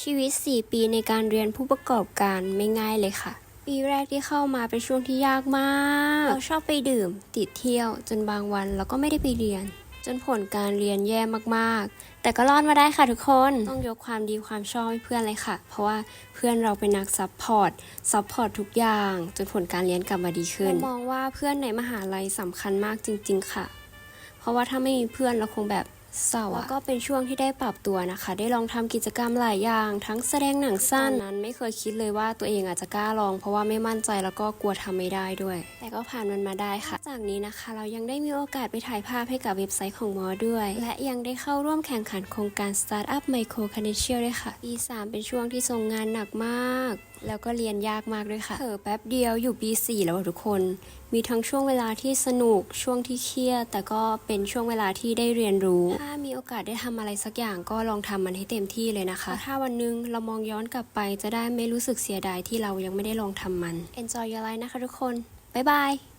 ชีวิต 4 ปีในการเรียนผู้ประกอบการไม่ง่ายเลยค่ะ ปีแรกที่เข้ามาเป็นช่วงที่ยากมาก เราชอบไปดื่ม ติดเที่ยว จนบางวันเราก็ไม่ได้ไปเรียน จนผลการเรียนแย่มากๆ แต่ก็รอดมาได้ค่ะทุกคน ต้องยกความดีความชอบให้เพื่อนเลยค่ะ เพราะว่าเพื่อนเราเป็นนักซัพพอร์ต ซัพพอร์ตทุกอย่าง จนผลการเรียนกลับมาดีขึ้น มองว่าเพื่อนในมหาลัยสำคัญมากจริง ๆ ค่ะ เพราะว่าถ้าไม่มีเพื่อนเราคงแบบ เศร้าอะแล้วก็เป็นช่วงที่ได้ปรับตัวนะคะ ได้ลองทำกิจกรรมหลายอย่าง ทั้งแสดงหนังสั้นนั้นไม่เคยคิดเลยว่าตัวเองอาจจะกล้าลอง เพราะว่าไม่มั่นใจแล้วก็กลัวทำไม่ได้ด้วย แต่ก็ผ่านมันมาได้ค่ะ จากนี้นะคะ เรายังได้มีโอกาสไปถ่ายภาพให้กับเว็บไซต์ของมอด้วย และยังได้เข้าร่วมแข่งขันโครงการ Startup Micro Credential ด้วยค่ะปี3เป็นช่วงที่ส่งงานหนักมาก แล้วก็เรียนยากมากด้วยค่ะเผอแป๊บเดียวอยู่ปี4แล้วทุกคน มีทั้งช่วงเวลาที่สนุกช่วงที่เครียด แต่ก็เป็นช่วงเวลาที่ได้เรียนรู้ ถ้ามีโอกาสได้ทำอะไรสักอย่างก็ลองทำมันให้เต็มที่เลยนะคะ ถ้าวันหนึงเรามองย้อนกลับไปจะได้ไม่รู้สึกเสียดายที่เรายังไม่ได้ลองทำมัน Enjoy your life นะคะทุกคนบ๊ายบาย